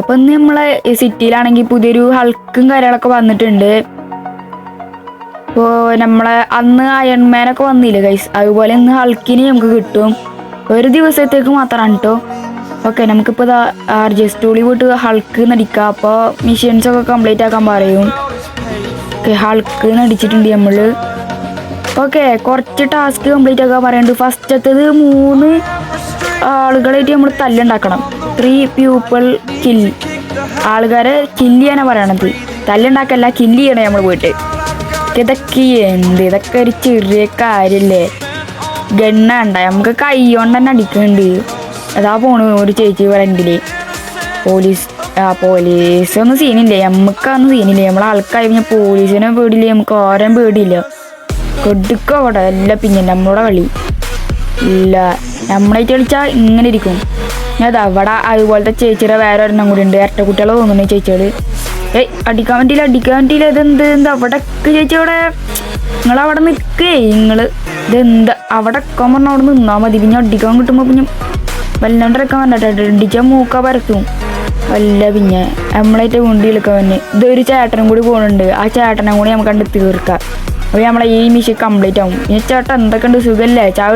അപ്പൊ ഇന്ന് നമ്മളെ സിറ്റിയിലാണെങ്കിൽ പുതിയൊരു ഹൾക്കും കാര്യങ്ങളൊക്കെ വന്നിട്ടുണ്ട്. ഇപ്പോ നമ്മളെ അന്ന് അയൺമാനൊക്കെ വന്നില്ലേ ഗൈസ് അതുപോലെ ഇന്ന് ഹൾക്കിനെ നമുക്ക് കിട്ടും. ഒരു ദിവസത്തേക്ക് മാത്രമാണ് കേട്ടോ ഓക്കെ നമുക്കിപ്പോൾ ആർ ജെ സ്റ്റൂളിൽ പോയിട്ട് ഹൾക്ക് നടിക്കാം. അപ്പോൾ മിഷീൻസ് ഒക്കെ കംപ്ലീറ്റ് ആക്കാൻ പറയും. ഓക്കെ ഹൾക്ക് നടിച്ചിട്ടുണ്ട് നമ്മൾ ഓക്കെ കുറച്ച് ടാസ്ക് കംപ്ലീറ്റ് ആക്കാൻ പറയുന്നുണ്ട് ഫസ്റ്റത്തത് മൂന്ന് ആളുകളായിട്ട് നമ്മൾ തല്ലുണ്ടാക്കണം ത്രീ പീപ്പിൾ കിൽ ആൾക്കാരെ കില്ല് പറയണത്. തല്ലുണ്ടാക്കല്ല കില്ല് ചെയ്യണേ നമ്മൾ പോയിട്ട് ഇതൊക്കെ എന്ത്? ഇതൊക്കെ ഒരു ചെറിയ കാര്യല്ലേ? ഗണ്ണ ഉണ്ട നമുക്ക് കൈ കൊണ്ട് തന്നെ അടിക്കുന്നുണ്ട് അതാ പോണു. ഒരു ചേച്ചി ഫ്രണ്ടിൽ പോലീസ് ആ പോലീസ്. ഒന്നും സീനില്ലേ? നമുക്കൊന്നും സീനില്ലേ? നമ്മളെ ആൾക്കായി പിന്നെ പോലീസിനെ പേടിയില്ല? നമുക്ക് ഓരോ പേടിയില്ല? കൊടുക്കോ അവിടെ. അല്ല പിന്നെ നമ്മുടെ കളി ഇല്ല. നമ്മളായിട്ട് കളിച്ചാൽ ഇങ്ങനെ ഇരിക്കും. അത് അവിടെ അതുപോലത്തെ ചേച്ചിയുടെ വേറെ ഒരെണ്ണം കൂടി ഉണ്ട്. ഇരട്ട കുട്ടികളെ തോന്നുന്നു ചേച്ചികൾ ഏയ് അടിക്കാൻ പറ്റിയില്ല അടിക്കാൻ പറ്റിയില്ല ഇതെന്ത്? എന്ത് അവിടെ ചേച്ചി അവിടെ നിങ്ങൾ അവിടെ നിൽക്കേ. നിങ്ങൾ ഇതെന്ത്? അവിടെ എക്കാൻ പറഞ്ഞ അവിടെ നിന്നാ മതി. പിന്നെ അടിക്കാൻ കിട്ടുമ്പോ പിന്നെ വല്ലാണ്ട് ഇറക്കാൻ പറഞ്ഞിട്ട് അടിച്ചാൽ മൂക്ക പരത്തും. വല്ല പിന്നെ നമ്മളായിട്ട് വണ്ടി എടുക്കാൻ തന്നെ ഇതൊരു ചേട്ടനും കൂടി പോകുന്നുണ്ട് ആ ചേട്ടനെ കൂടി നമുക്ക് കണ്ട് തീർക്കാം അപ്പോൾ നമ്മളെ ഈ മിഷൻ കംപ്ലീറ്റ് ആവും. ഈ ചേട്ടൻ എന്തൊക്കെ ഉണ്ട് സുഖല്ലേ? ചായ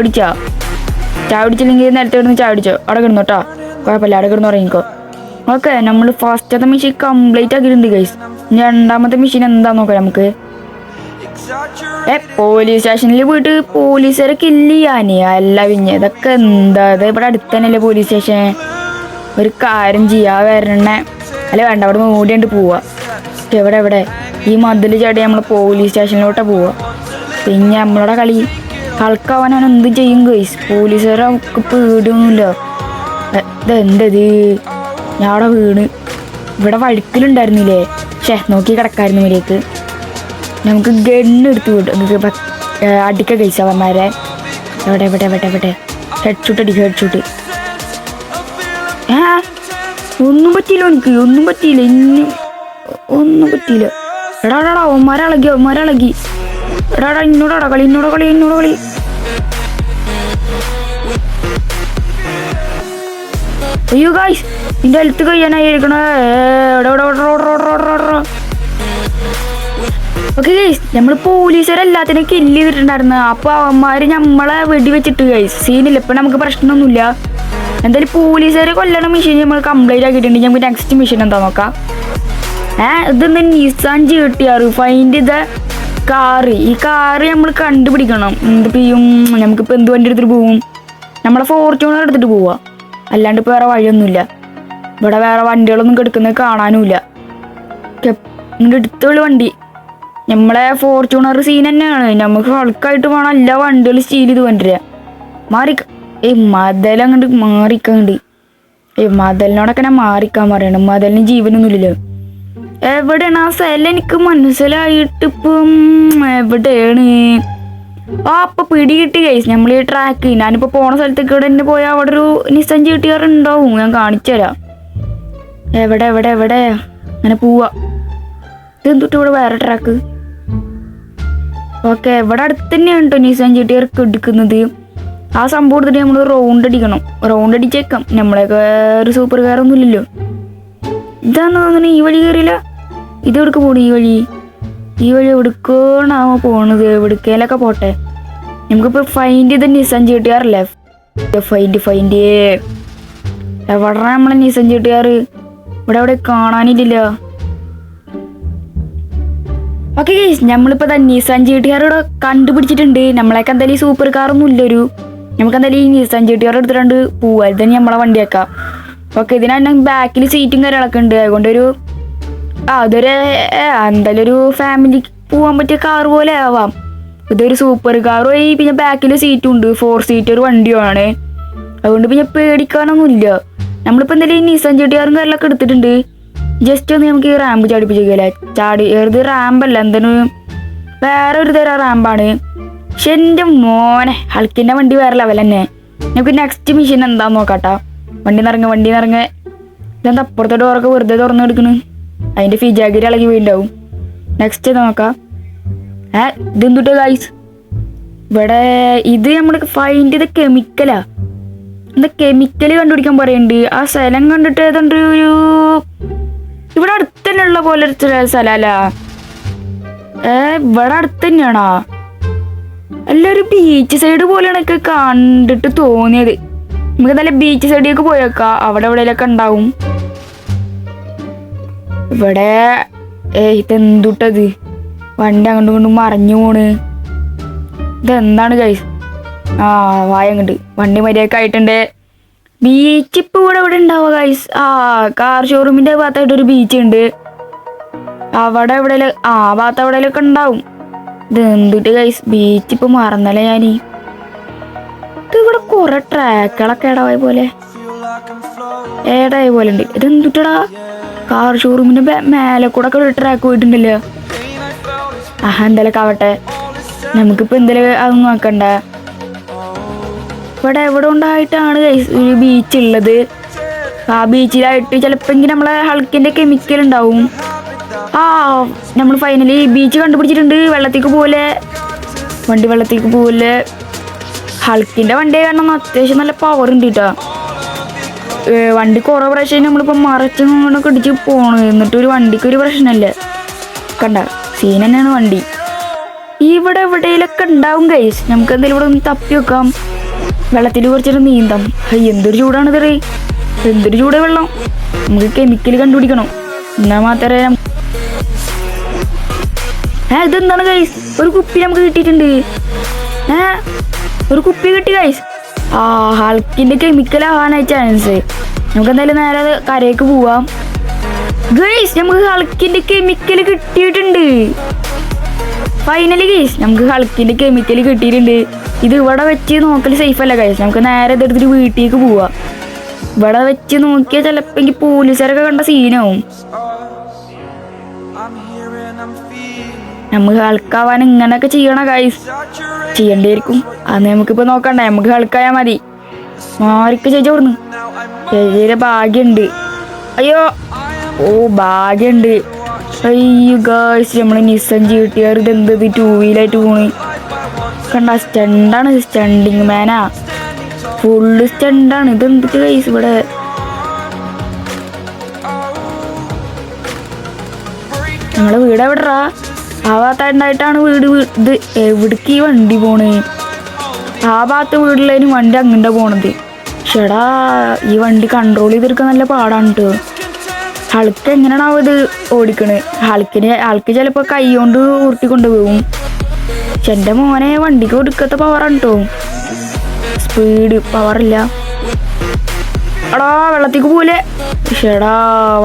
ചായ കുടിച്ചില്ലെങ്കിൽ നേരത്തെ കിടന്ന് ചാവിടിച്ചോ? അവിടെ കിടന്നു കേട്ടോ കുഴപ്പമില്ല അവിടെ കിടന്ന് ഉറങ്ങിക്കോ. ഓക്കെ നമ്മൾ ഫസ്റ്റത്തെ മെഷീൻ കംപ്ലീറ്റ് ആക്കിയിട്ടുണ്ട് ഗൈസ് രണ്ടാമത്തെ മെഷീൻ എന്താ നോക്കാം നമുക്ക്. ഏ പോലീസ് സ്റ്റേഷനിൽ പോയിട്ട് പോലീസുകാരെ കില്ല് ചെയ്യാനേ. അല്ല പിന്നെ ഇതൊക്കെ എന്താ? ഇവിടെ അടുത്ത് തന്നെയല്ലേ പോലീസ് സ്റ്റേഷൻ ഒരു കാര്യം ചെയ്യാ വരണേ. അല്ല വേണ്ട അവിടെ മൂടിയാണ്ട് പോവാ. എവിടെ എവിടെ? ഈ മതിൽ ചാടി നമ്മൾ പോലീസ് സ്റ്റേഷനിലോട്ടാ പോവാ. പിന്നെ നമ്മളോടെ കളി. കളിക്കാവാൻ അവൻ എന്ത് ചെയ്യും ഗൈസ് പോലീസുകാരെ നമുക്ക് പേടിയൊന്നുമില്ല. ഇതെന്തത് അവിടെ വീണ്. ഇവിടെ വഴുക്കിലുണ്ടായിരുന്നില്ലേ? ഷേ നോക്കി കിടക്കായിരുന്നു ഇവരേക്ക് നമുക്ക് ഗണ്ണ് എടുത്ത് വിടും. അടിക്ക ഗൈസ് അവന്മാരെ. എവിടെ എവിടെ എവിടെ എവിടെ? ഹെഡ് ഷൂട്ട് അടിക്കുക ഹെഡ് ഷൂട്ട് ഏ ഒന്നും പറ്റിയില്ല എനിക്ക്. ഒന്നും പറ്റിയില്ല. ഇനി ഒന്നും പറ്റിയില്ല. എടാ എടാ അവന്മാരെ ഇളകി. അവന്മാരെ ഇന്നോടാടാ കളി ഇന്നോട് കളി ഇന്നോട കളി. അയ്യോ ഗായ്സ് നിന്റെ ഹെൽത്ത് എവിടെ എവിടെ ഓക്കെ ഗൈസ് നമ്മൾ പോലീസുകാരെല്ലാത്തിനും കില്ല് ചെയ്തിട്ടുണ്ടായിരുന്നു. അപ്പൊ അവന്മാര് നമ്മളെ വെടിവെച്ചിട്ട് ഗൈസ് സീനില്ല ഇപ്പൊ നമുക്ക് പ്രശ്നമൊന്നുമില്ല. എന്തായാലും പോലീസുകാരെ കൊല്ലണ മെഷീൻ നമ്മൾ കംപ്ലീറ്റ് ആക്കിയിട്ടുണ്ട്. നമുക്ക് നെക്സ്റ്റ് മെഷീൻ എന്താ നോക്കാം. ഏഹ് ഇത് നിസാൻ ജി ടി ഫൈൻഡ് ഇത് കാറ്. ഈ കാറ് നമ്മൾ കണ്ടുപിടിക്കണം. എന്തിപ്പോ ചെയ്യും നമുക്കിപ്പോ എന്ത് വണ്ടി എടുത്തിട്ട് പോവും? നമ്മളെ ഫോർച്യൂണർ എടുത്തിട്ട് പോവാ. അല്ലാണ്ട് ഇപ്പൊ വേറെ വഴിയൊന്നുമില്ല. ഇവിടെ വേറെ വണ്ടികളൊന്നും കിടക്കുന്നത് കാണാനുമില്ല. ഇങ്ങോട്ട് എടുത്തുള്ള വണ്ടി. നമ്മളെ ഫോർച്യൂണർ സീൻ തന്നെയാണ്. നമുക്ക് ഹൾക്കായിട്ട് വേണം എല്ലാ വണ്ടികളും സ്റ്റീൽ ചെയ്ത് കൊണ്ടുവരിക മാറിക്ക ഏ മതൽ അങ്ങോട്ട് മാറിക്കണ്ട് ഏ മതലിനോടൊക്കെ ഞാൻ മാറിക്കാൻ പറയണം. മതലിന് ജീവനൊന്നുമില്ലല്ലോ. എവിടെയാണ് ആ സ്ഥലം എനിക്ക് മനസ്സിലായിട്ട് ഇപ്പം എവിടെയാണ്? ആ അപ്പൊ പിടി കിട്ടി കൈസ് നമ്മൾ ഈ ട്രാക്ക് ഞാനിപ്പോ പോണ സ്ഥലത്തേക്ക് ഇവിടെ തന്നെ പോയാൽ അവിടെ ഒരു നിസ്സൻ ചീട്ടിയാറുണ്ടാവും ഞാൻ കാണിച്ചു തരാം. എവിടെ എവിടെ എവിടെ? അങ്ങനെ പോവാ. ഇതെന്തുട്ട് ഇവിടെ വേറെ ട്രാക്ക് ഓക്കെ എവിടെ അടുത്ത് തന്നെയാണ് കേട്ടോ നിസാൻ ചീട്ടിയർക്ക് എടുക്കുന്നത്. ആ സംഭവം എടുത്തിട്ട് നമ്മൾ റൗണ്ട് അടിക്കണം. റൗണ്ട് അടിച്ചേക്കാം. നമ്മളെയൊക്കെ ഒരു സൂപ്പർ ഇല്ലല്ലോ. ഇതാന്ന് തോന്നുന്നു ഈ വഴി കയറിയില്ല ഇത് എവിടെക്ക് പോണു ഈ വഴി? ഈ വഴി എവിടേക്കാണാവോ പോണത്? എവിടേക്കേലൊക്കെ പോട്ടെ. നമുക്കിപ്പോ ഫൈൻഡ് ചെയ്ത് നിസാൻ ചീട്ടുകാറല്ലേ ഫൈൻഡ് ഫൈൻഡ് എവിടെ നമ്മളെ നിസാൻ ചീട്ടുകാറ് ഇവിടെ എവിടെ കാണാനില്ലല്ലോ ഓക്കെ നമ്മളിപ്പോ തന്നെ നിസാൻ ജി കണ്ടുപിടിച്ചിട്ടുണ്ട്. നമ്മളെയൊക്കെ എന്തായാലും ഈ സൂപ്പർ കാറൊന്നും ഇല്ലൊരു. നമുക്ക് എന്തായാലും ഈ നിസാൻ ജി ടി എടുത്തിട്ടുണ്ട് പോവാ. ഇത് തന്നെ നമ്മളെ വണ്ടിയാക്കാം. ഓക്കെ ഇതിനാണ് ബാക്കിൽ സീറ്റും കാര്യങ്ങളൊക്കെ ഉണ്ട്. അതുകൊണ്ട് ഒരു അതൊരു എന്തായാലും ഒരു ഫാമിലി പോവാൻ പറ്റിയ കാർ പോലെ ആവാം. ഇതൊരു സൂപ്പർ കാറും ആയി പിന്നെ ബാക്കിൽ സീറ്റും ഉണ്ട്. ഫോർ സീറ്റ് ഒരു വണ്ടിയുമാണ്. അതുകൊണ്ട് പിന്നെ പേടിക്കാനൊന്നുമില്ല. നമ്മളിപ്പോൾ എന്തായാലും നിസാൻ ചെട്ടിയാറും കാര്യങ്ങളൊക്കെ എടുത്തിട്ടുണ്ട്. ജസ്റ്റ് ഒന്ന് നമുക്ക് ഈ റാമ്പ് ചാടിപ്പിച്ചേക്കല്ലേ? ചാടി ഇത് റാമ്പല്ല എന്തിനും വേറെ ഒരു തരം റാമ്പാണ് പക്ഷെ എന്റെ മോനെ ഹൾക്കിന്റെ വണ്ടി വേറെ ലെവൽ തന്നെ. നമുക്ക് നെക്സ്റ്റ് മെഷീൻ എന്താന്ന് നോക്കാട്ടാ. വണ്ടി നിറങ്ങ വണ്ടി നിറങ്ങ. ഇതെന്താ അപ്പുറത്തെ ഡോറൊക്കെ വെറുതെ തുറന്നു എടുക്കണ് അതിന്റെ ഫിജാഗിരി ഇളകി വീണ്ടാവും നെക്സ്റ്റ് നോക്കാം. ഏ ഇതെന്തുട്ട് ഗൈസ് ഇവിടെ ഇത് നമ്മൾ ഫൈൻഡ് ചെയ്ത കെമിക്കലാ എന്താ കെമിക്കൽ കണ്ടുപിടിക്കാൻ പറയുന്നുണ്ട് ആ സ്ഥലം കണ്ടിട്ട് ഏതാണ്ട് ഒരു ഇവിടെ അടുത്ത് തന്നെയുള്ള പോലെ ഒരു സ്ഥല- സ്ഥലമല്ല ഏ ഇവിടെ അടുത്ത് തന്നെയാണോ അല്ല ഒരു ബീച്ച് സൈഡ് പോലെയാണ് ഒക്കെ കണ്ടിട്ട് തോന്നിയത്. നമുക്ക് നല്ല ബീച്ച് സൈഡിലേക്ക് പോയേക്കാം. അവിടെ എവിടെയൊക്കെ ഉണ്ടാവും. ഇവിടെ ഇതെന്തുട്ടത്? വണ്ടി അങ്ങോട്ടും ഇങ്ങോട്ടും മറിഞ്ഞു പോണ്. ഇതെന്താണ് കൈസ് ആ വായ അങ്ങോട്ട് വണ്ടി മര്യാദയ്ക്ക് ആയിട്ടുണ്ട്. ബീച്ച് ഇപ്പൊ ഇവിടെ ഇവിടെ ഉണ്ടാവുക ഗൈസ് ആ കാർ ഷോറൂമിന്റെ ഭാഗത്തായിട്ട് ഒരു ബീച്ച് ഉണ്ട്. അവിടെ എവിടെ ആ ഭാഗത്ത് എവിടെയൊക്കെ ഉണ്ടാവും. ഇത് എന്തിട്ട് ഗൈസ് ബീച്ച് ഇപ്പൊ മറന്നല്ലേ ഞാനീ. ഇത് ഇവിടെ കൊറേ ട്രാക്കുകളൊക്കെ ഇടവായ പോലെ ഏടായ പോലെ ഉണ്ട്? ഇത് എന്തുട്ടടാ കാർ ഷോറൂമിന് മേലെ കൂടെ ഒക്കെ ഒരു ട്രാക്ക് പോയിട്ടുണ്ടല്ലോ? ആഹാ എന്തായാലും ആവട്ടെ. നമുക്കിപ്പോ എന്തായാലും അതൊന്നും നോക്കണ്ട. ഇവിടെ എവിടെ ഉണ്ടായിട്ടാണ് ഒരു ബീച്ച് ഉള്ളത്? ആ ബീച്ചിലായിട്ട് ചിലപ്പോ നമ്മളെ ഹൾക്കിന്റെ കെമിക്കൽ ഉണ്ടാവും. ആ നമ്മൾ ഫൈനലി ബീച്ച് കണ്ടുപിടിച്ചിട്ടുണ്ട്. വെള്ളത്തേക്ക് പോലെ വണ്ടി വെള്ളത്തേക്ക് പോലെ. ഹൾക്കിന്റെ വണ്ടി കാരണം അത്യാവശ്യം നല്ല പവർ ഉണ്ട് കേട്ടോ വണ്ടി കുറേ പ്രാവശ്യം നമ്മളിപ്പോൾ മറിച്ച് നിന്നൊക്കെ ഇടിച്ച് പോണു. എന്നിട്ട് ഒരു വണ്ടിക്ക് ഒരു പ്രശ്നമല്ലേ കണ്ട സീൻ തന്നെയാണ് വണ്ടി. ഇവിടെ എവിടെയിലൊക്കെ ഉണ്ടാവും കൈസ് നമുക്ക് എന്തെങ്കിലും ഇവിടെ ഒന്ന് തപ്പി വെക്കാം വെള്ളത്തിൽ കുറച്ചൊരു നീന്താം. ഹൈ എന്തൊരു ചൂടാണ് ഇതറി എന്തൊരു ചൂട് വെള്ളം. നമുക്ക് കെമിക്കൽ കണ്ടുപിടിക്കണം. എന്നാൽ മാത്രമേ ഏ ഇതെന്താണ് കൈസ് ഒരു കുപ്പി നമുക്ക് കിട്ടിയിട്ടുണ്ട്. ഏ ഒരു കുപ്പി കിട്ടി ഗൈസ് ആ ഹൾക്കിന്റെ കെമിക്കൽ ആവാനായി ചാൻസ് നമുക്ക് എന്തായാലും നേരെ കരയ്ക്ക് പോവാം. ഗേസ് നമുക്ക് ഹൾക്കിന്റെ കെമിക്കൽ കിട്ടിയിട്ടുണ്ട്. ഫൈനലി ഗേസ് നമുക്ക് ഹൾക്കിന്റെ കെമിക്കൽ കിട്ടിയിട്ടുണ്ട്. ഇത് ഇവിടെ വെച്ച് നോക്കൽ സേഫ് അല്ല ഗൈസ് നമുക്ക് നേരെ ഇതെടുത്തിട്ട് വീട്ടിലേക്ക് പോവാം. ഇവിടെ വെച്ച് നോക്കിയാൽ ചിലപ്പോൾ എനിക്ക് പോലീസുകാരൊക്കെ കണ്ട സീനാവും നമുക്ക് ഹൾക്കാവാൻ ഇങ്ങനെയൊക്കെ ചെയ്യണ ഗൈസ്. ചെയ്യണ്ടായിരിക്കും. അത് നമുക്കിപ്പോ നോക്കണ്ടേ നമുക്ക് ഹൾക്കായാൽ മതി. മാറിക്ക് ചേച്ചി കൊടുന്നു ചേച്ചിയുടെ ഭാഗ്യമുണ്ട് അയ്യോ. ഓ ഭാഗ്യമുണ്ട് അയ്യോ ഗേൾസ് നമ്മൾ നിസ്സൻ ചീട്ടിയാർ ഇത് എന്ത് ടൂ വീലായിട്ട് പോണ്. കണ്ട സ്റ്റണ്ടാണ് സ്റ്റണ്ടിങ് മാനാ ഫുള്ള് സ്റ്റണ്ടാണ്. ഇത് എന്തൊക്കെ കൈസ് ഇവിടെ? നമ്മളെ വീട് എവിടെറാ ആ ഭാഗത്തായിട്ടാണ് വീട് ഇത് എവിടേക്ക് ഈ വണ്ടി പോണേ. ആ ഭാഗത്ത് വീടുള്ളതിന് വണ്ടി അങ്ങനെ പോണത്. ചേടാ ഈ വണ്ടി കൺട്രോൾ ചെയ്തെടുക്കാൻ നല്ല പാടാണ് കേട്ടോ ഹൾക്ക് എങ്ങനെയാണാവും ഇത് ഓടിക്കണേ. ഹൾക്കിന് ഹൾക്ക് ചിലപ്പോൾ കൈ കൊണ്ട് ഉരുട്ടിക്കൊണ്ട് പോകും പക്ഷെ എന്റെ മോനെ വണ്ടിക്ക് ഒടുക്കത്ത പവറാണ് കേട്ടോ സ്പീഡ് പവറില്ല എടാ വെള്ളത്തേക്ക് പോലെ ഷെടാ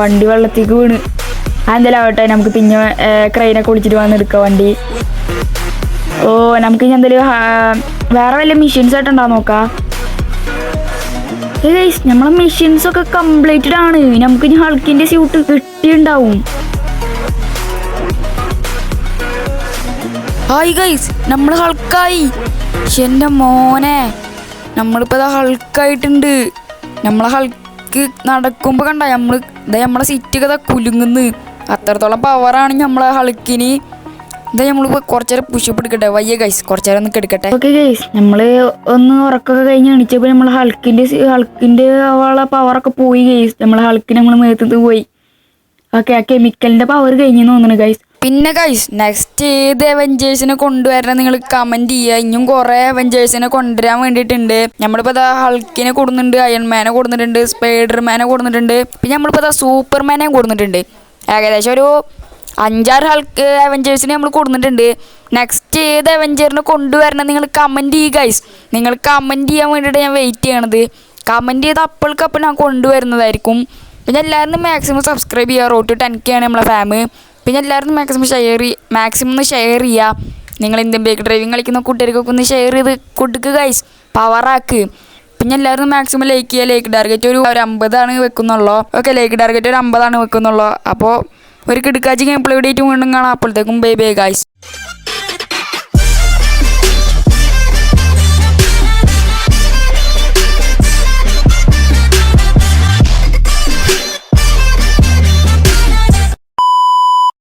വണ്ടി വെള്ളത്തേക്ക് വീണ്. അതെന്തായാലും നമുക്ക് പിന്നെ ക്രെയിനൊക്കെ വിളിച്ചിട്ട് വന്ന് എടുക്കാം വണ്ടി. ഓ നമുക്ക് ഇനി എന്തെങ്കിലും വേറെ വല്ല മെഷീൻസ് ആയിട്ടുണ്ടോ നോക്കാം? നമ്മളെ മെഷീൻസ് ഒക്കെ കംപ്ലീറ്റഡ് ആണ്. നമുക്ക് ഇനി ഹൾക്കിന്റെ സ്യൂട്ട് കിട്ടിയുണ്ടാവും ഹായ് ഗൈസ് നമ്മൾ ഹൾക്കായി എന്റെ മോനെ. നമ്മളിപ്പോൾ ഹൾക്കായിട്ടുണ്ട് നമ്മളെ ഹൾക്ക് നടക്കുമ്പോൾ കണ്ട നമ്മൾ ഇതാ നമ്മളെ സീറ്റൊക്കെ കുലുങ്ങുന്ന്. അത്രത്തോളം പവറാണ് നമ്മളെ ഹൾക്കിന് ഇതാ നമ്മളിപ്പോൾ കുറച്ചേരം പുഷപ്പ് എടുക്കട്ടെ. വയ്യ ഗൈസ് കുറച്ചേരം ഒന്ന് എടുക്കട്ടെ ഓക്കെ ഗൈസ് നമ്മൾ ഒന്ന് ഉറക്കൊക്കെ കഴിഞ്ഞ് എണീച്ചപ്പോൾ നമ്മൾ ഹൾക്കിന്റെ ഹൾക്കിന്റെ അവളെ പവറൊക്കെ പോയി ഗൈസ് നമ്മളെ ഹൾക്കിന് നമ്മൾ മേത്തത് പോയി. ഓക്കെ ആ കെമിക്കലിന്റെ പവർ കഴിഞ്ഞു തോന്നുന്നു ഗൈസ് പിന്നെ ഗൈസ് നെക്സ്റ്റ് ഏത് അവഞ്ചേഴ്സിനെ കൊണ്ടുവരണം നിങ്ങൾ കമന്റ് ചെയ്യുക ഇനിയും കുറെ അവഞ്ചേഴ്സിനെ കൊണ്ടുവരാൻ വേണ്ടിയിട്ടുണ്ട്. നമ്മളിപ്പോൾ ഇതാ ഹൾക്കിനെ കൊടുക്കുന്നുണ്ട് അയൺമാനെ കൊടുന്നിട്ടുണ്ട് സ്പൈഡർമാനെ കൊടുക്കുന്നുണ്ട് പിന്നെ നമ്മളിപ്പോൾ ഇതാ സൂപ്പർമാനെ കൊടുത്തിട്ടുണ്ട്. ഏകദേശം ഒരു അഞ്ചാറ് ഹൾക്ക് അവഞ്ചേഴ്സിനെ നമ്മൾ കൊടുത്തിട്ടുണ്ട് നെക്സ്റ്റ് ഏത് അവഞ്ചറിനെ കൊണ്ടുവരണം നിങ്ങൾ കമന്റ് ചെയ്യുക ഗൈസ് നിങ്ങൾ കമന്റ് ചെയ്യാൻ വേണ്ടിയിട്ട് ഞാൻ വെയിറ്റ് ചെയ്യണത്. കമന്റ് ചെയ്ത് അപ്പോൾക്കപ്പോൾ ഞാൻ കൊണ്ടുവരുന്നതായിരിക്കും. പിന്നെ എല്ലാവരും മാക്സിമം സബ്സ്ക്രൈബ് ചെയ്യുക. റോട്ട് ടെൻ കെ ആണ് നമ്മളെ ഫാമ് പിന്നെ എല്ലാവരും മാക്സിമം ഷെയർ മാക്സിമം ഒന്ന് ഷെയർ ചെയ്യുക. നിങ്ങൾ ഇന്ത്യൻ ബൈക്ക് ഡ്രൈവിംഗ് കളിക്കുന്ന കുട്ടികൾക്കൊക്കെ ഒന്ന് ഷെയർ ചെയ്ത് കൊടുക്കുക ഗൈസ് പവറാക്ക് പിന്നെ എല്ലാവരും മാക്സിമം ലൈക്ക് ചെയ്യുക. ലൈക്ക് ടാർഗറ്റ് ഒരു ഒരു അമ്പതാണ് വെക്കുന്നുള്ളൂ. ഓക്കെ ലൈക്ക് ടാർഗറ്റ് ഒരു അമ്പതാണ് വെക്കുന്നുള്ളൂ. അപ്പോൾ ഒരു കിടക്കാച്ചി ഗെയിം പ്ലേ വീഡിയോ വീണ്ടും കാണാം. അപ്പോഴത്തേക്കും ബൈ ബൈ ഗൈസ്